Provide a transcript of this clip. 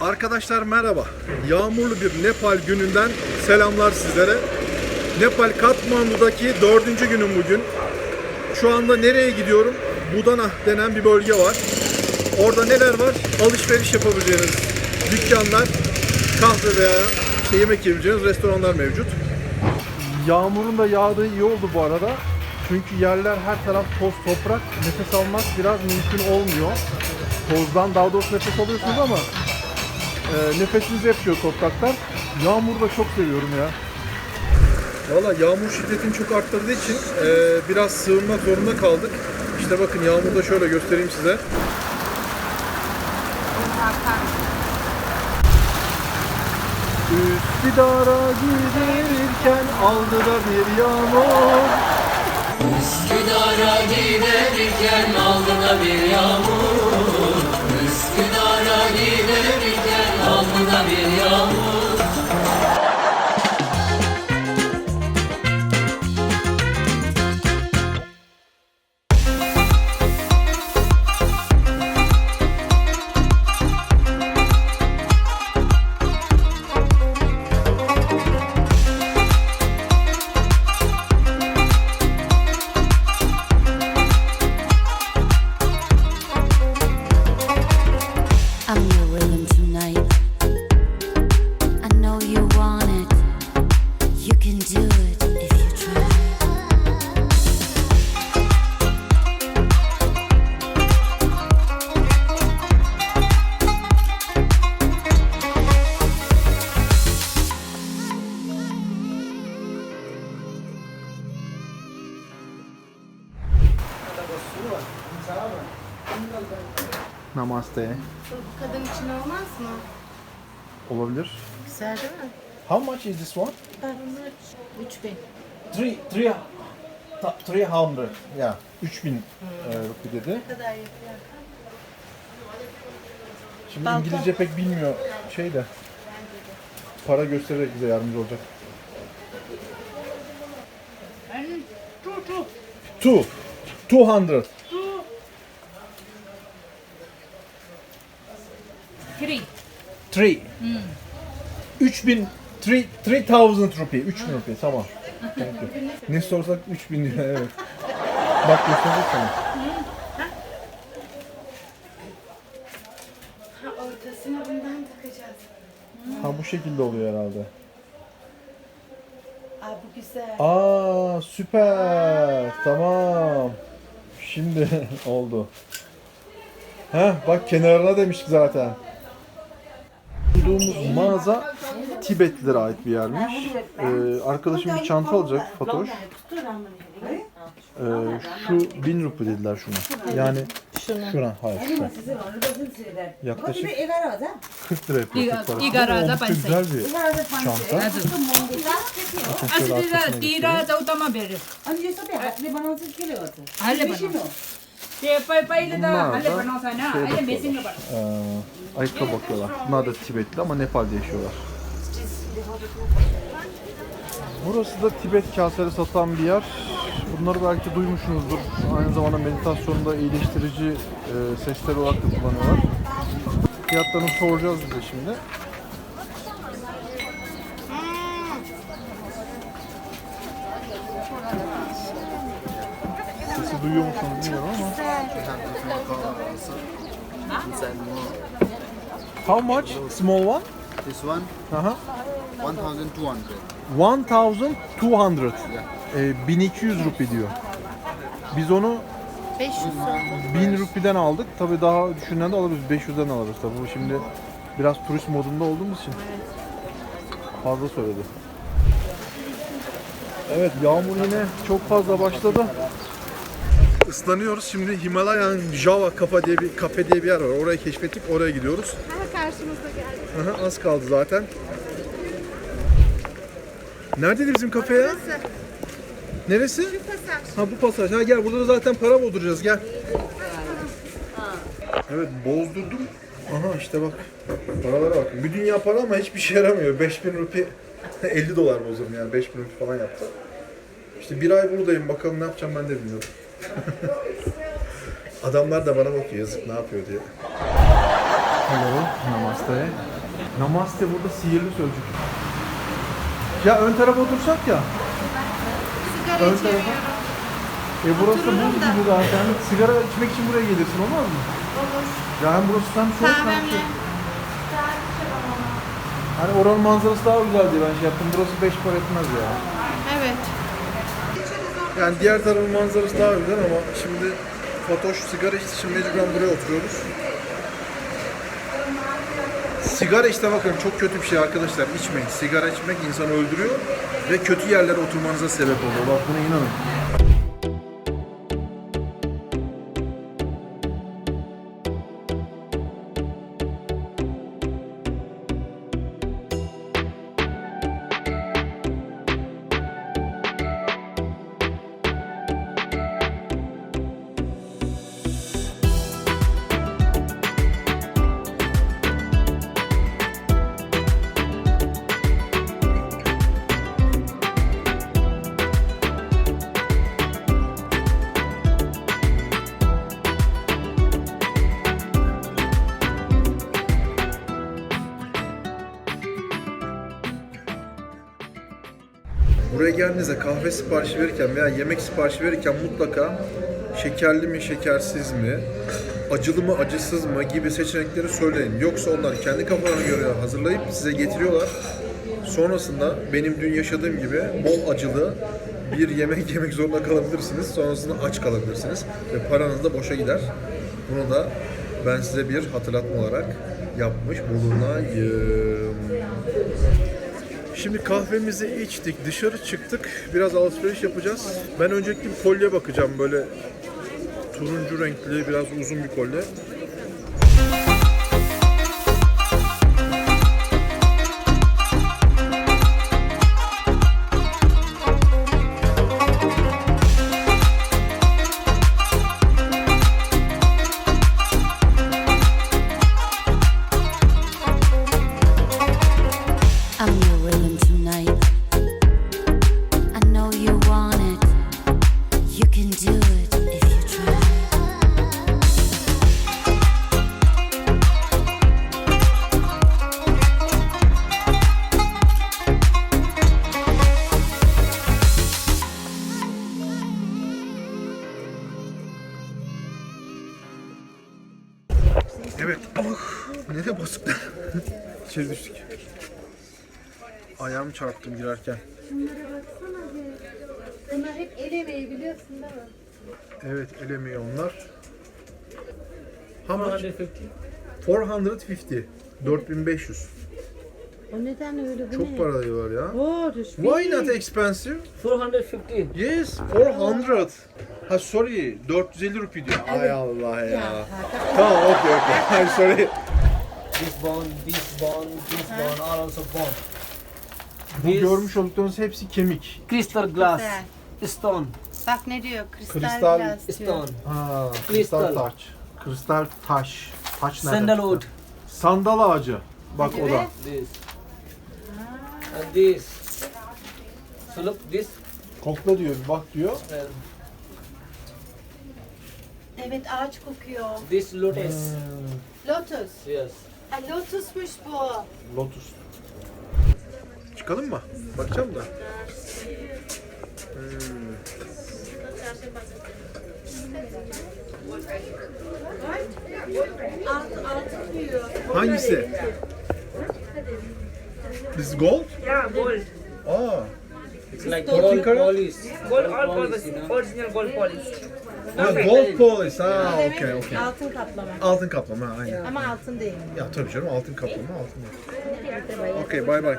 Arkadaşlar merhaba. Yağmurlu bir Nepal gününden selamlar sizlere. Nepal Katmandu'daki dördüncü günüm bugün. Şu anda nereye gidiyorum? Budana denen bir bölge var. Orada neler var? Alışveriş yapabileceğiniz dükkanlar, kahve veya işte yemek yiyebileceğiniz restoranlar mevcut. Yağmurun da yağdığı iyi oldu bu arada. Çünkü yerler her taraf toz toprak. Nefes almak biraz mümkün olmuyor. Tozdan daha doğrusu nefes alıyorsunuz ama e, nefesinizi yapıyor topraklar. Yağmuru da çok seviyorum ya. Valla yağmur şiddetini çok arttırdığı için e, biraz sığınmak zorunda kaldık. İşte bakın yağmuru da şöyle göstereyim size. Üsküdar'a giderken aldı da bir yağmur. Üsküdar'a giderken aldı da bir yağmur giderken aldı da bir yağmur Namaste. Bu kadın için olmaz mı? Olabilir. Güzel değil mi? How much is this one? Ben bunu 3000. Three, three, ta- 300. Yeah. 3000 e, rupi dedi. Ne kadar yapıyor? Şimdi Balkon. İngilizce pek bilmiyor şey de. Para göstererek bize yardımcı olacak. Two. 200. Three. Three. 3000 three- 3000 rupi. 3000 rupi tamam. Thank you. Ne sorsak 3000 diyor evet. Bak gösterdik sana. Ha ortasına bundan takacağız. Ha bu şekilde oluyor herhalde. Aa bu güzel. Aa süper. Tamam. Şimdi oldu. Heh bak kenarına demiştik zaten. Bulduğumuz mağaza Tibetlilere ait bir yermiş. Ee, arkadaşım bir çanta alacak Fatoş. Ee, şu bin rupi dediler şuna. Yani şuna, hayır şu. Yaklaşık 40 lira yapıyor. 40 para. İgarada Oldukça güzel bir çanta. Tira göstereyim. da utama beri. अनि Payla da Bunlar da şey bakıyorlar. Ee, Bunlar da Tibetli ama Nepal'de yaşıyorlar. Burası da Tibet kaseleri satan bir yer. Bunları belki duymuşsunuzdur. Aynı zamanda meditasyonda iyileştirici e, sesler olarak da kullanıyorlar. Fiyatlarını soracağız bize şimdi. Hmm. Sesi duyuyor musunuz bilmiyorum ama. How much? Small one? This one, Aha. 1200. 1200. Ee, 1200 rupi diyor. Biz onu 500 1000 rupiden aldık. Tabi daha düşünen de alırız. 500'den alırız tabi. Bu şimdi biraz turist modunda olduğumuz için fazla söyledi. Evet yağmur yine çok fazla başladı. Islanıyoruz. Şimdi Himalayan Java Kafe diye bir kafe diye bir yer var. Orayı keşfettik. Oraya gidiyoruz. Ha karşımızda geldi. Aha, az kaldı zaten. Neredeydi bizim kafe ya? Burası. Neresi? Pasaj. Ha bu pasaj. Ha gel burada da zaten para bozduracağız gel. Evet bozdurdum. Aha işte bak. Paralara bak. Bir dünya para ama hiçbir şey yaramıyor. 5000 rupi 50 dolar bozdum yani 5000 rupi falan yaptı. İşte bir ay buradayım bakalım ne yapacağım ben de bilmiyorum. Adamlar da bana bakıyor yazık ne yapıyor diye. Hello, namaste. Namaste burada sihirli sözcük. Ya ön tarafa otursak ya. Sigara Ön içemiyorum. E burası da Otururum buz da. gibi zaten. Sigara içmek için buraya gelirsin olmaz mı? Olur. Ya hem burası tam soğuk hem Kahvemle. şey. Hani oranın manzarası daha güzel diye ben şey yaptım. Burası 5 para etmez ya. Evet. Yani diğer tarafın manzarası daha güzel ama şimdi Fatoş sigara içti. Şimdi mecburen buraya oturuyoruz. Sigara işte bakın çok kötü bir şey arkadaşlar. İçmeyin. Sigara içmek insanı öldürüyor ve kötü yerlere oturmanıza sebep oluyor. Bak buna inanın. Buraya geldiğinizde kahve siparişi verirken veya yemek siparişi verirken mutlaka şekerli mi, şekersiz mi, acılı mı, acısız mı gibi seçenekleri söyleyin. Yoksa onlar kendi kafalarına göre hazırlayıp size getiriyorlar. Sonrasında benim dün yaşadığım gibi bol acılı bir yemek yemek zorunda kalabilirsiniz. Sonrasında aç kalabilirsiniz ve paranız da boşa gider. Bunu da ben size bir hatırlatma olarak yapmış bulunayım. Şimdi kahvemizi içtik, dışarı çıktık. Biraz alışveriş yapacağız. Ben öncelikle bir kolye bakacağım böyle turuncu renkli, biraz uzun bir kolye. Evet. Ah, nereye bastık? İçeri düştük. Ayağım çarptım girerken. Bunlara baksana bir. Bunlar hep el emeği biliyorsun değil mi? Evet, el emeği onlar. How much? 450. 4500. O neden öyle bu Çok ne? para diyorlar ya. Oh, Why not expensive? 450. Yes, 400. Ha sorry, 450 rupi diyor. Ay Allah ya. Tamam, okey okey. Ay sorry. This bone, this bone, this bone are also bone. Bu This görmüş olduklarınız hepsi kemik. crystal glass, Güzel. stone, Bak ne diyor? Kristal, Kristal- diyor. stone, Ha, kristal Kristal. taş. Kristal taş. Taş nereden? sandalwood. Sandal ağacı. Bak o da. This. And this. So look this. Kokla diyor, bak diyor. Evet ağaç kokuyor. this lotus. Hmm. Lotus. Yes. Ha, lotusmuş bu. Lotus. Çıkalım mı? Bakacağım da. Hmm. Alt, altın diyor. Hangisi? This is gold? Yeah, gold. Aa. It's like Gold polish. Gold, all polish, polish, you know. original gold polish. Ha, gold polish. Ha, okey okey. Altın kaplama. Altın kaplama ha, aynen. Ama altın değil. Ya tabii canım altın kaplama altın. Okey bye bye.